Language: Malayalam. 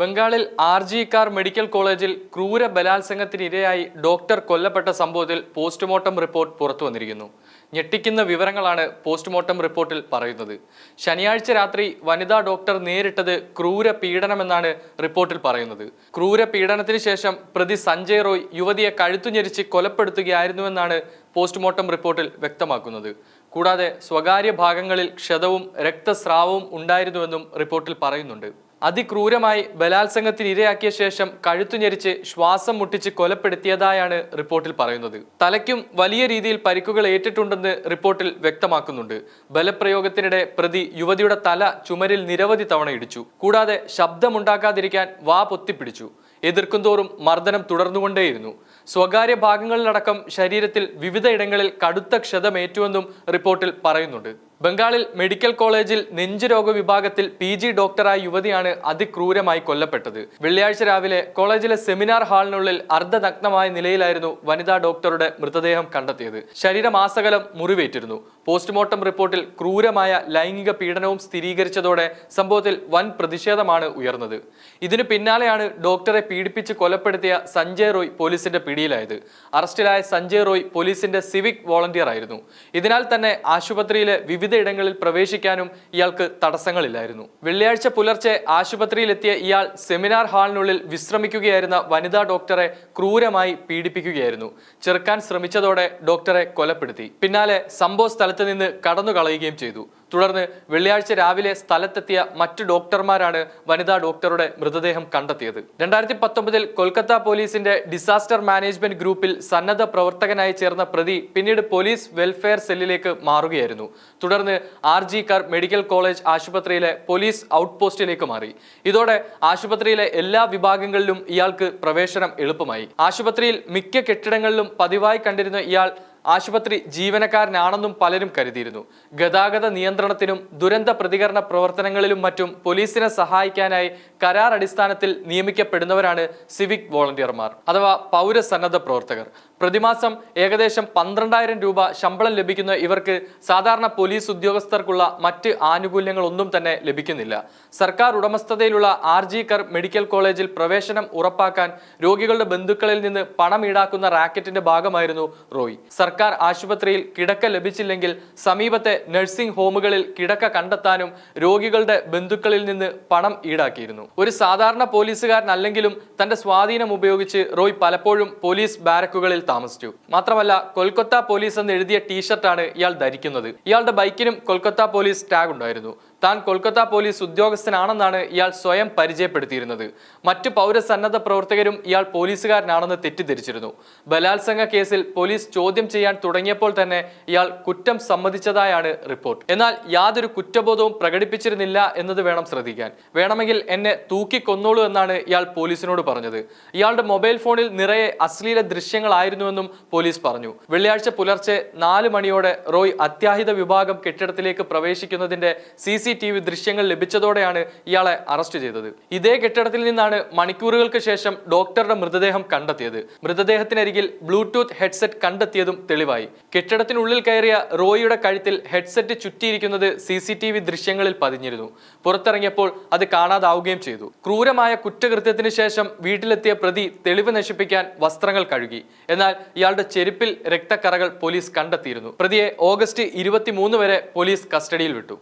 ബംഗാളിൽ ആർ ജി കാർ മെഡിക്കൽ കോളേജിൽ ക്രൂര ബലാത്സംഗത്തിനിരയായി ഡോക്ടർ കൊല്ലപ്പെട്ട സംഭവത്തിൽ പോസ്റ്റ്മോർട്ടം റിപ്പോർട്ട് പുറത്തു വന്നിരിക്കുന്നു. ഞെട്ടിക്കുന്ന വിവരങ്ങളാണ് പോസ്റ്റ്മോർട്ടം റിപ്പോർട്ടിൽ പറയുന്നത്. ശനിയാഴ്ച രാത്രി വനിതാ ഡോക്ടർ നേരിട്ടത് ക്രൂര പീഡനമെന്നാണ് റിപ്പോർട്ടിൽ പറയുന്നത്. ക്രൂര പീഡനത്തിന് ശേഷം പ്രതി സഞ്ജയ് റോയ് യുവതിയെ കഴുത്തുഞെരിച്ച് കൊലപ്പെടുത്തുകയായിരുന്നുവെന്നാണ് പോസ്റ്റ്മോർട്ടം റിപ്പോർട്ടിൽ വ്യക്തമാക്കുന്നത്. കൂടാതെ സ്വകാര്യ ഭാഗങ്ങളിൽ ക്ഷതവും രക്തസ്രാവവും ഉണ്ടായിരുന്നുവെന്നും റിപ്പോർട്ടിൽ പറയുന്നുണ്ട്. അതിക്രൂരമായി ബലാത്സംഗത്തിന് ഇരയാക്കിയ ശേഷം കഴുത്തുഞെരിച്ച് ശ്വാസം മുട്ടിച്ച് കൊലപ്പെടുത്തിയതായാണ് റിപ്പോർട്ടിൽ പറയുന്നത്. തലയ്ക്കും വലിയ രീതിയിൽ പരിക്കുകൾ ഏറ്റിട്ടുണ്ടെന്ന് റിപ്പോർട്ടിൽ വ്യക്തമാക്കുന്നുണ്ട്. ബലപ്രയോഗത്തിനിടെ പ്രതി യുവതിയുടെ തല ചുമരിൽ നിരവധി തവണ ഇടിച്ചു. കൂടാതെ ശബ്ദമുണ്ടാക്കാതിരിക്കാൻ വാ പൊത്തിപ്പിടിച്ചു. എതിർക്കുന്തോറും മർദ്ദനം തുടർന്നുകൊണ്ടേയിരുന്നു. സ്വകാര്യ ഭാഗങ്ങളിലടക്കം ശരീരത്തിൽ വിവിധ ഇടങ്ങളിൽ കടുത്ത ക്ഷതമേറ്റുവെന്നും റിപ്പോർട്ടിൽ പറയുന്നുണ്ട്. ബംഗാളിൽ മെഡിക്കൽ കോളേജിൽ നെഞ്ചുരോഗ വിഭാഗത്തിൽ പി ജി ഡോക്ടറായ യുവതിയാണ് അതിക്രൂരമായി കൊല്ലപ്പെട്ടത്. വെള്ളിയാഴ്ച രാവിലെ കോളേജിലെ സെമിനാർ ഹാളിനുള്ളിൽ അർദ്ധനഗ്നമായ നിലയിലായിരുന്നു വനിതാ ഡോക്ടറുടെ മൃതദേഹം കണ്ടെത്തിയത്. ശരീരമാസകലം മുറിവേറ്റിരുന്നു. പോസ്റ്റ്മോർട്ടം റിപ്പോർട്ടിൽ ക്രൂരമായ ലൈംഗിക പീഡനവും സ്ഥിരീകരിച്ചതോടെ സംഭവത്തിൽ വൻ പ്രതിഷേധമാണ് ഉയർന്നത്. ഇതിനു പിന്നാലെയാണ് ഡോക്ടറെ പീഡിപ്പിച്ച് കൊലപ്പെടുത്തിയ സഞ്ജയ് റോയ് പോലീസിന്റെ പിടിയിലായത്. അറസ്റ്റിലായ സഞ്ജയ് റോയ് പോലീസിന്റെ സിവിക് വോളണ്ടിയർ ആയിരുന്നു ഇതിനാൽ തന്നെ ആശുപത്രിയിലെ വിവിധ ഇടങ്ങളിൽ പ്രവേശിക്കാനും ഇയാൾക്ക് തടസ്സങ്ങളില്ലായിരുന്നു. വെള്ളിയാഴ്ച പുലർച്ചെ ആശുപത്രിയിലെത്തിയ ഇയാൾ സെമിനാർ ഹാളിനുള്ളിൽ വിശ്രമിക്കുകയായിരുന്ന വനിതാ ഡോക്ടറെ ക്രൂരമായി പീഡിപ്പിക്കുകയായിരുന്നു. ചെറുക്കാൻ ശ്രമിച്ചതോടെ ഡോക്ടറെ കൊലപ്പെടുത്തി. പിന്നാലെ സംഭവ സ്ഥലത്ത് നിന്ന് കടന്നു കളയുകയും ചെയ്തു. തുടർന്ന് വെള്ളിയാഴ്ച രാവിലെ സ്ഥലത്തെത്തിയ മറ്റു ഡോക്ടർമാരാണ് വനിതാ ഡോക്ടറുടെ മൃതദേഹം കണ്ടെത്തിയത്. രണ്ടായിരത്തി പത്തൊമ്പതിൽ കൊൽക്കത്ത പോലീസിന്റെ ഡിസാസ്റ്റർ മാനേജ്മെന്റ് ഗ്രൂപ്പിൽ സന്നദ്ധ പ്രവർത്തകനായി ചേർന്ന പ്രതി പിന്നീട് പോലീസ് വെൽഫെയർ സെല്ലിലേക്ക് മാറുകയായിരുന്നു. തുടർന്ന് R G Kar medical college ആശുപത്രിയിലെ പോലീസ് ഔട്ട് പോസ്റ്റിലേക്ക് മാറി. ഇതോടെ ആശുപത്രിയിലെ എല്ലാ വിഭാഗങ്ങളിലും ഇയാൾക്ക് പ്രവേശനം എളുപ്പമായി. ആശുപത്രിയിൽ മിക്ക കെട്ടിടങ്ങളിലും പതിവായി കണ്ടിരുന്ന ഇയാൾ ആശുപത്രി ജീവനക്കാരനാണെന്നും പലരും കരുതിയിരുന്നു. ഗതാഗത നിയന്ത്രണത്തിനും ദുരന്ത പ്രതികരണ പ്രവർത്തനങ്ങളിലും മറ്റും പോലീസിനെ സഹായിക്കാനായി കരാർ അടിസ്ഥാനത്തിൽ നിയമിക്കപ്പെടുന്നവരാണ് സിവിക് വോളണ്ടിയർമാർ അഥവാ പൗരസന്നദ്ധ പ്രവർത്തകർ. പ്രതിമാസം ഏകദേശം പന്ത്രണ്ടായിരം രൂപ ശമ്പളം ലഭിക്കുന്ന ഇവർക്ക് സാധാരണ പോലീസ് ഉദ്യോഗസ്ഥർക്കുള്ള മറ്റ് ആനുകൂല്യങ്ങളൊന്നും തന്നെ ലഭിക്കുന്നില്ല. സർക്കാർ ഉടമസ്ഥതയിലുള്ള ആർ ജി കർ മെഡിക്കൽ കോളേജിൽ പ്രവേശനം ഉറപ്പാക്കാൻ രോഗികളുടെ ബന്ധുക്കളിൽ നിന്ന് പണം ഈടാക്കുന്ന റാക്കറ്റിന്റെ ഭാഗമായിരുന്നു റോയ്. സർക്കാർ ആശുപത്രിയിൽ കിടക്ക ലഭിച്ചില്ലെങ്കിൽ സമീപത്തെ നഴ്സിംഗ് ഹോമുകളിൽ കിടക്ക കണ്ടെത്താനും രോഗികളുടെ ബന്ധുക്കളിൽ നിന്ന് പണം ഈടാക്കിയിരുന്നു. ഒരു സാധാരണ പോലീസുകാരനല്ലെങ്കിലും തന്റെ സ്വാധീനം ഉപയോഗിച്ച് റോയ് പലപ്പോഴും പോലീസ് ബാരക്കുകളിൽ താമസിച്ചു. മാത്രമല്ല കൊൽക്കത്ത പോലീസ് എന്ന് എഴുതിയ ടീഷർട്ടാണ് ഇയാൾ ധരിക്കുന്നത്. ഇയാളുടെ ബൈക്കിനും കൊൽക്കത്ത പോലീസ് ടാഗ് ഉണ്ടായിരുന്നു. താൻ കൊൽക്കത്ത പോലീസ് ഉദ്യോഗസ്ഥനാണെന്നാണ് ഇയാൾ സ്വയം പരിചയപ്പെടുത്തിയിരുന്നത്. മറ്റു പൗരസന്നദ്ധ പ്രവർത്തകരും ഇയാൾ പോലീസുകാരനാണെന്ന് തെറ്റിദ്ധരിച്ചിരുന്നു. ബലാത്സംഗ കേസിൽ പോലീസ് ചോദ്യം ചെയ്യാൻ തുടങ്ങിയപ്പോൾ തന്നെ ഇയാൾ കുറ്റം സമ്മതിച്ചതായാണ് റിപ്പോർട്ട്. എന്നാൽ യാതൊരു കുറ്റബോധവും പ്രകടിപ്പിച്ചിരുന്നില്ല എന്നത് വേണം ശ്രദ്ധിക്കാൻ. വേണമെങ്കിൽ എന്നെ തൂക്കിക്കൊന്നോളൂ എന്നാണ് ഇയാൾ പോലീസിനോട് പറഞ്ഞത്. ഇയാളുടെ മൊബൈൽ ഫോണിൽ നിറയെ അശ്ലീല ദൃശ്യങ്ങളായിരുന്നുവെന്നും പോലീസ് പറഞ്ഞു. വെള്ളിയാഴ്ച പുലർച്ചെ നാല് മണിയോടെ റോയ് അത്യാഹിത വിഭാഗം കെട്ടിടത്തിലേക്ക് പ്രവേശിക്കുന്നതിന്റെ സി സി ടി വി ദൃശ്യങ്ങൾ ലഭിച്ചതോടെയാണ് ഇയാളെ അറസ്റ്റ് ചെയ്തത്. ഇതേ കെട്ടിടത്തിൽ നിന്നാണ് മണിക്കൂറുകൾക്ക് ശേഷം ഡോക്ടറുടെ മൃതദേഹം കണ്ടെത്തിയത്. മൃതദേഹത്തിനരികിൽ ബ്ലൂടൂത്ത് ഹെഡ്സെറ്റ് കണ്ടെത്തിയതും തെളിവായി. കെട്ടിടത്തിനുള്ളിൽ കയറിയ റോയിയുടെ കഴുത്തിൽ ഹെഡ്സെറ്റ് ചുറ്റിയിരിക്കുന്നത് സി സി ടി വി ദൃശ്യങ്ങളിൽ പതിഞ്ഞിരുന്നു. പുറത്തിറങ്ങിയപ്പോൾ അത് കാണാതാവുകയും ചെയ്തു. ക്രൂരമായ കുറ്റകൃത്യത്തിന് ശേഷം വീട്ടിലെത്തിയ പ്രതി തെളിവ് നശിപ്പിക്കാൻ വസ്ത്രങ്ങൾ കഴുകി. എന്നാൽ ഇയാളുടെ ചെരുപ്പിൽ രക്തക്കറകൾ പോലീസ് കണ്ടെത്തിയിരുന്നു. പ്രതിയെ ഓഗസ്റ്റ് ഇരുപത്തിമൂന്ന് വരെ പോലീസ് കസ്റ്റഡിയിൽ വിട്ടു.